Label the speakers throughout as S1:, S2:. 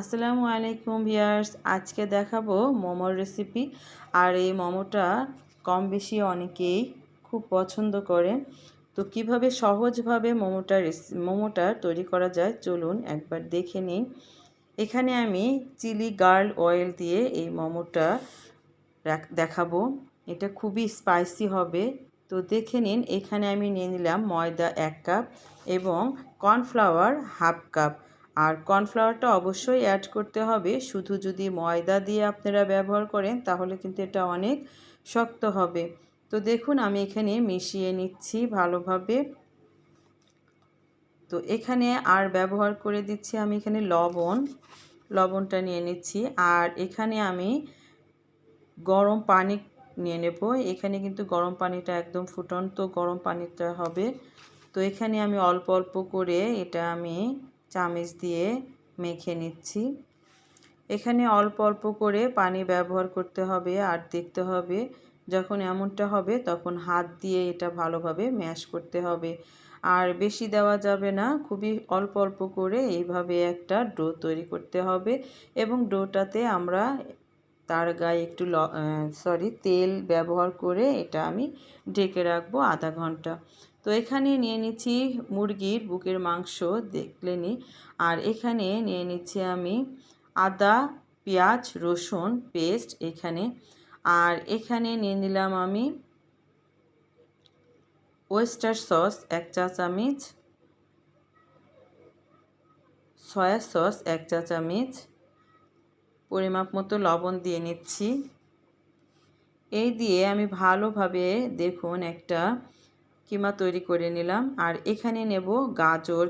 S1: আসসালামু আলাইকুম ভিয়ার্স। আজকে দেখাবো মোমোর রেসিপি। আর এই মোমোটা কম বেশি অনেকেই খুব পছন্দ করেন তো কীভাবে সহজভাবে মোমোটা মোমোটা তৈরি করা যায় চলুন একবার দেখে নিন এখানে আমি চিলি গার্ল অয়েল দিয়ে এই মোমোটা দেখাবো। এটা খুবই স্পাইসি হবে। তো দেখে নিন, এখানে আমি নিয়ে নিলাম ময়দা এক কাপ এবং কর্নফ্লাওয়ার হাফ কাপ। আর কর্নফ্লাওয়ারটা অবশ্যই অ্যাড করতে হবে। শুধু যদি ময়দা দিয়ে আপনারা ব্যবহার করেন, তাহলে কিন্তু এটা অনেক শক্ত হবে। তো দেখুন, আমি এখানে মিশিয়ে নিচ্ছি ভালোভাবে। তো এখানে আর ব্যবহার করে দিচ্ছি আমি এখানে লবণ। লবণটা নিয়ে নিচ্ছি। আর এখানে আমি গরম পানি নিয়ে নেব। এখানে কিন্তু গরম পানিটা একদম ফুটন্ত গরম পানিটা হবে। তো এখানে আমি অল্প অল্প করে এটা আমি চামচ দিয়ে মেখে নিচ্ছি। এখানে অল্প অল্প করে পানি ব্যবহার করতে হবে আর দেখতে হবে যখন এমনটা হবে তখন হাত দিয়ে এটা ভালোভাবে ম্যাশ করতে হবে। আর বেশি দেওয়া যাবে না, খুবই অল্প অল্প করে এইভাবে একটা ডো তৈরি করতে হবে এবং ডোটাতে আমরা তার গায়ে একটু সরি তেল ব্যবহার করে এটা আমি ঢেকে রাখব আধা ঘণ্টা। তো এখানে নিয়ে নিচ্ছি মুরগির বুকের মাংস, দেখলেনি। আর এখানে নিয়ে নিচ্ছি আমি আদা, পেঁয়াজ, রসুন পেস্ট এখানে। আর এখানে নিয়ে নিলাম আমি ওয়েস্টার সস এক চা চামচ, সয়া সস এক চা চামচ, পরিমাপ মতো লবণ দিয়ে নিচ্ছি। এই দিয়ে আমি ভালোভাবে দেখুন একটা কিমা তৈরি করে নিলাম। আর এখানে নেব গাজর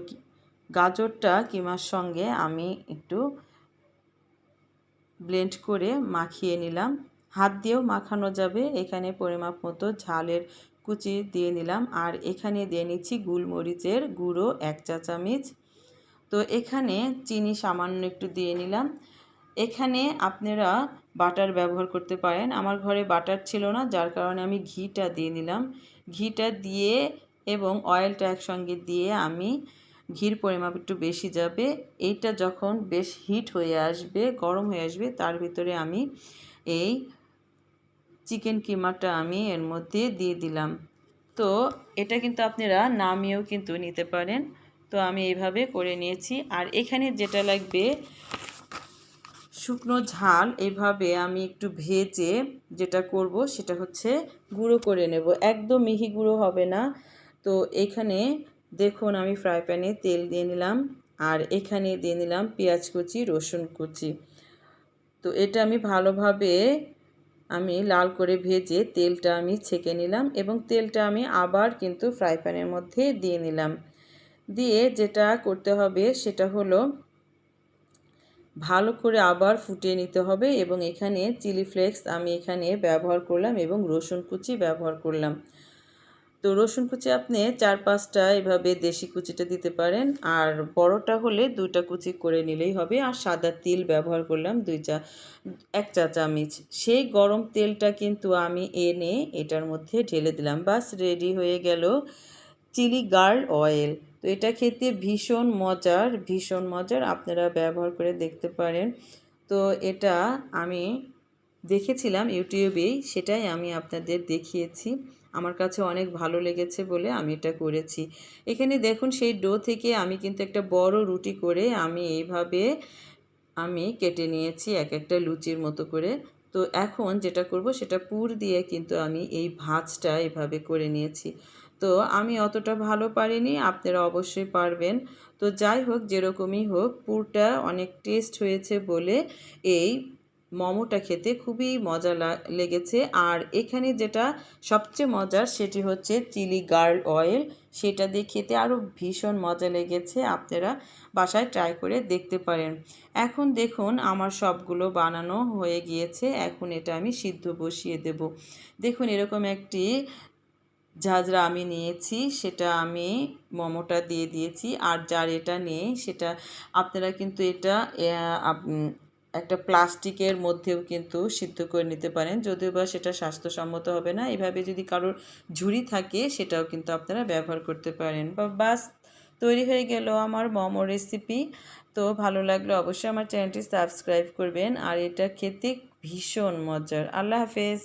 S1: গাজরটা কিমার সঙ্গে আমি একটু ব্লেন্ড করে মাখিয়ে নিলাম। হাত দিয়েও মাখানো যাবে। এখানে পরিমাপ মতো ঝালের কুচি দিয়ে নিলাম। আর এখানে দিয়ে নিচ্ছি গুলমরিচের গুঁড়ো এক চা চামচ। তো এখানে চিনি সামান্য একটু দিয়ে নিলাম। এখানে আপনারা বাটার ব্যবহার করতে পারেন। আমার ঘরে বাটার ছিল না, যার কারণে আমি ঘিটা দিয়ে নিলাম। ঘিটা দিয়ে এবং অয়েলটা একসঙ্গে দিয়ে আমি ঘির পরিমাপ একটু বেশি যাবে। এইটা যখন বেশ হিট হয়ে আসবে, গরম হয়ে আসবে, তার ভিতরে আমি এই চিকেন কিমাটা আমি এর মধ্যে দিয়ে দিলাম। তো এটা কিন্তু আপনারা নামিয়েও কিন্তু নিতে পারেন। তো আমি এইভাবে করে নিয়েছি। আর এখানে যেটা লাগবে শুকনো ঝাল এভাবে আমি একটু ভেজে যেটা করব সেটা হচ্ছে গুঁড়ো করে নেব। একদম মিহি গুঁড়ো হবে না। তো এখানে দেখুন আমি ফ্রাই প্যানে তেল দিয়ে নিলাম আর এখানে দিয়ে নিলাম পেঁয়াজ কুচি, রসুন কুচি। তো এটা আমি ভালোভাবে আমি লাল করে ভেজে তেলটা আমি ছেঁকে নিলাম এবং তেলটা আমি আবার কিন্তু ফ্রাই প্যানের মধ্যে দিয়ে নিলাম। দিয়ে যেটা করতে হবে সেটা হলো ভালো করে আবার ফুটিয়ে নিতে হবে এবং এখানে চিলি ফ্লেক্স আমি এখানে ব্যবহার করলাম এবং রসুন কুচি ব্যবহার করলাম। তো রসুন কুচি আপনি চার পাঁচটা এভাবে দেশি কুচিটা দিতে পারেন আর বড়টা হলে দুইটা কুচি করে নিলেই হবে আর সাদা তিল ব্যবহার করলাম দুই চা, এক চা চামচ। সেই গরম তেলটা কিন্তু আমি এনে এটার মধ্যে ঢেলে দিলাম। বাস রেডি হয়ে গেল। Chilli garlic oil. তো এটা খেতে ভীষণ মজার ভীষণ মজার। আপনারা ব্যবহার করে দেখতে পারেন। তো এটা আমি দেখেছিলাম ইউটিউবেই, সেটাই আমি আপনাদের দেখিয়েছি। আমার কাছে অনেক ভালো লেগেছে বলে আমি এটা করেছি। এখানে দেখুন, সেই ডো থেকে আমি কিন্তু একটা বড় রুটি করে আমি এইভাবে আমি কেটে নিয়েছি, এক একটা লুচির মতো করে। তো এখন যেটা করব সেটা পুর দিয়ে কিন্তু আমি এই ভাজটা এভাবে করে নিয়েছি। তো আমি অতটা ভালো পারিনি, আপনারা অবশ্যই পারবেন। তো যাই হোক, যেরকমই হোক, পুরটা অনেক টেস্ট হয়েছে বলে এই মোমোটা খেতে খুবই মজা লেগেছে। আর এখানে যেটা সবচেয়ে মজার সেটি হচ্ছে চিলি গার্ল অয়েল। সেটা দিয়ে খেতে আরও ভীষণ মজা লেগেছে, আপনারা বাসায় ট্রাই করে দেখতে পারেন। এখন দেখুন আমার সবগুলো বানানো হয়ে গিয়েছে, এখন এটা আমি সিদ্ধ বসিয়ে দেব। দেখুন এরকম একটি ঝাঁঝরা আমি নিয়েছি, সেটা আমি মোমোটা দিয়ে দিয়েছি। আর যার এটা নেই, সেটা আপনারা কিন্তু এটা একটা প্লাস্টিকের মধ্যেও কিন্তু সিদ্ধ করে নিতে পারেন। যদিও বা সেটা স্বাস্থ্যসম্মত হবে না। এভাবে যদি কারোর ঝুড়ি থাকে, সেটাও কিন্তু আপনারা ব্যবহার করতে পারেন। বা বাস তৈরি হয়ে গেল আমার মোমো রেসিপি তো ভালো লাগলে অবশ্যই আমার চ্যানেলটি সাবস্ক্রাইব করবেন। আর এটা খেতে ভীষণ মজার। আল্লাহ হাফেজ।